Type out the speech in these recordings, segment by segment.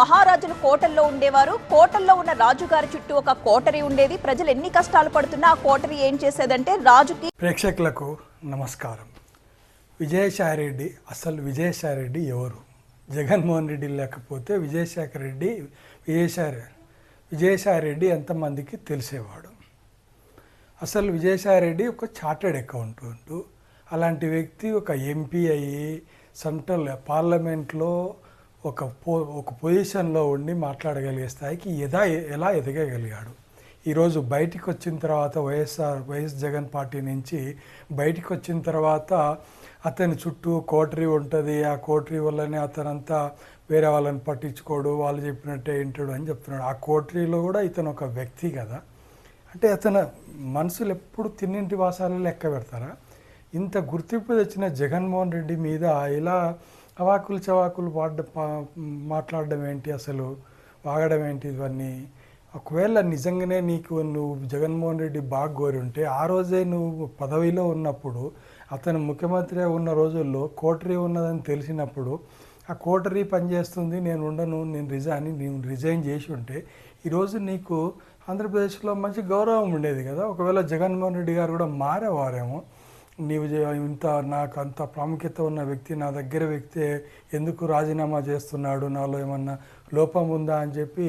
మహారాజులు కోటల్లో ఉండేవారు. కోటల్లో ఉన్న రాజుగారి చుట్టూ ఒక కోటరీ ఉండేది. ప్రజలు ఎన్ని కష్టాలు పడుతున్నా ఆ కోటరీ ఏం చేసేదంటే రాజుకి ప్రేక్షకులకు నమస్కారం. విజయసాయిరెడ్డి అసలు విజయసాయిరెడ్డి ఎవరు? జగన్మోహన్ రెడ్డి లేకపోతే విజయశేఖర రెడ్డి విజయసాయి విజయసాయిరెడ్డి ఎంతమందికి తెలిసేవాడు? అసలు విజయసాయిరెడ్డి ఒక చార్టెడ్ అకౌంటెంట్ అలాంటి వ్యక్తి ఒక ఎంపీ అయ్యి సెంట్రల్ పార్లమెంట్లో ఒక పో ఒక పొజిషన్లో ఉండి మాట్లాడగలిగే స్థాయికి ఎదా ఎలా ఎదగగలిగాడు? ఈరోజు బయటికి వచ్చిన తర్వాత వైఎస్ఆర్ వైఎస్ జగన్ పార్టీ నుంచి బయటికి వచ్చిన తర్వాత అతని చుట్టూ కోటరీ ఉంటుంది ఆ కోటరీ వల్లనే అతనంతా వేరే వాళ్ళని పట్టించుకోడు వాళ్ళు చెప్పినట్టే వింటాడు అని చెప్తున్నాడు. ఆ కోటరీలో కూడా ఇతను ఒక వ్యక్తి కదా. అంటే అతను మనసులు ఎప్పుడు తిన్నింటి వాసాలు లెక్క పెడతారా? ఇంత గుర్తింపు తెచ్చిన జగన్మోహన్ రెడ్డి మీద ఇలా అవాకులు చవాకులు పాడ మాట్లాడడం ఏంటి అసలు? వాగడం ఏంటి ఇవన్నీ? ఒకవేళ నిజంగానే నీకు నువ్వు జగన్మోహన్ రెడ్డి బాగా కోరి ఉంటే ఆ రోజే నువ్వు పదవిలో ఉన్నప్పుడు అతను ముఖ్యమంత్రి ఉన్న రోజుల్లో కోటరీ ఉన్నదని తెలిసినప్పుడు ఆ కోటరీ పనిచేస్తుంది నేను ఉండను నేను రిజైన్ నేను రిజైన్ చేసి ఉంటే ఈరోజు నీకు ఆంధ్రప్రదేశ్లో మంచి గౌరవం ఉండేది కదా? ఒకవేళ జగన్మోహన్ రెడ్డి గారు కూడా మారేవారేమో నీవు ఇంత నాకు అంత ప్రాముఖ్యత ఉన్న వ్యక్తి నా దగ్గర వ్యక్తి ఎందుకు రాజీనామా చేస్తున్నాడు నాలో ఏమన్నా లోపం ఉందా అని చెప్పి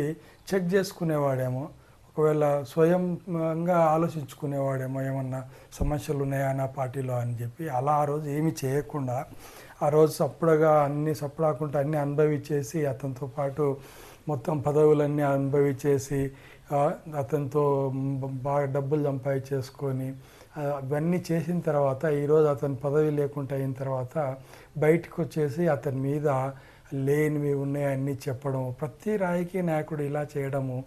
చెక్ చేసుకునేవాడేమో. ఒకవేళ స్వయంగా ఆలోచించుకునేవాడేమో ఏమన్నా సమస్యలు ఉన్నాయా నా పార్టీలో అని చెప్పి. అలా ఆ రోజు ఏమి చేయకుండా ఆ రోజు సప్పుడగా అన్ని సప్పుడాకుంటే అన్నీ అనుభవించేసి అతనితో పాటు మొత్తం పదవులన్నీ అనుభవించేసి అతనితో బాగా డబ్బులు సంపాదించేసుకొని చేసుకొని అవన్నీ చేసిన తర్వాత ఈరోజు అతని పదవి లేకుండా అయిన తర్వాత బయటకు వచ్చేసి అతని మీద లేనివి ఉన్నాయన్నీ చెప్పడం ప్రతి రాజకీయ నాయకుడు ఇలా చేయడము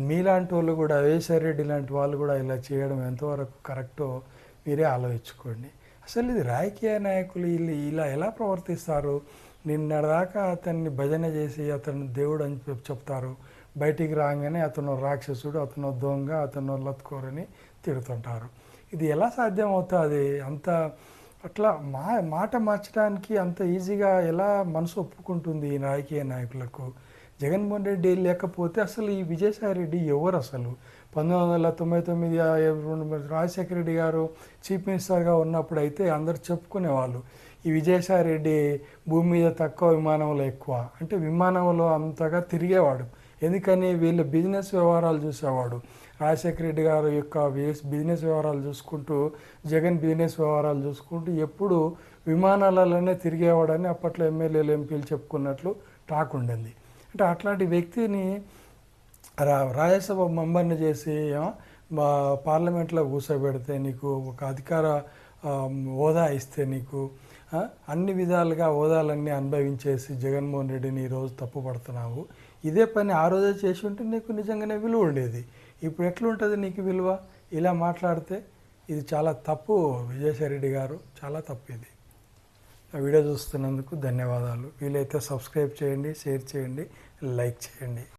మీలాంటి వాళ్ళు కూడా రెడ్డి లాంటి వాళ్ళు కూడా ఇలా చేయడం ఎంతవరకు కరెక్టో మీరే ఆలోచించుకోండి. అసలు ఇది రాజకీయ నాయకులు వీళ్ళు ఇలా ఎలా ప్రవర్తిస్తారు? నిన్నదాకా అతన్ని భజన చేసి అతను దేవుడు అని చెప్- చెప్తారు. బయటికి రాగానే అతను రాక్షసుడు అతను దొంగ అతను లత్కోరని తిడుతుంటారు. ఇది ఎలా సాధ్యం అవుతుంది అంత అట్లా మా మాట మార్చడానికి అంత ఈజీగా ఎలా మనసు ఒప్పుకుంటుంది ఈ రాజకీయ నాయకులకు? జగన్మోహన్ రెడ్డి లేకపోతే అసలు ఈ విజయసాయి రెడ్డి ఎవరు అసలు? పంతొమ్మిది వందల తొంభై తొమ్మిది రెండు రాజశేఖర రెడ్డి గారు చీఫ్ మినిస్టర్గా ఉన్నప్పుడు అయితే అందరు చెప్పుకునేవాళ్ళు ఈ విజయసాయి రెడ్డి భూమి మీద తక్కువ విమానంలో ఎక్కువ. అంటే విమానంలో అంతగా తిరిగేవాడు. ఎందుకని వీళ్ళ బిజినెస్ వ్యవహారాలు చూసేవాడు. రాజశేఖర రెడ్డి గారు యొక్క బిజినెస్ వ్యవహారాలు చూసుకుంటూ జగన్ బిజినెస్ వ్యవహారాలు చూసుకుంటూ ఎప్పుడు విమానాలలోనే తిరిగేవాడని అప్పట్లో ఎమ్మెల్యేలు ఎంపీలు చెప్పుకున్నట్లు టాక్ ఉండింది. అంటే అట్లాంటి వ్యక్తిని రా రాజ్యసభ మెంబర్ని చేసి మా పార్లమెంట్లో కూర్చోబెడితే నీకు ఒక అధికార హోదా ఇస్తే నీకు అన్ని విధాలుగా హోదాలన్నీ అనుభవించేసి జగన్మోహన్ రెడ్డిని ఈరోజు తప్పు పడుతున్నావు ఇదే పని ఆ రోజే చేసి ఉంటే నీకు నిజంగానే విలువ ఉండేది. ఇప్పుడు ఎట్లుంటుంది నీకు విలువ? ఇలా మాట్లాడితే ఇది చాలా తప్పు విజయసాయిరెడ్డి గారు. చాలా తప్పు ఇది. ఆ వీడియో చూస్తున్నందుకు ధన్యవాదాలు. వీలైతే సబ్స్క్రైబ్ చేయండి షేర్ చేయండి లైక్ చేయండి.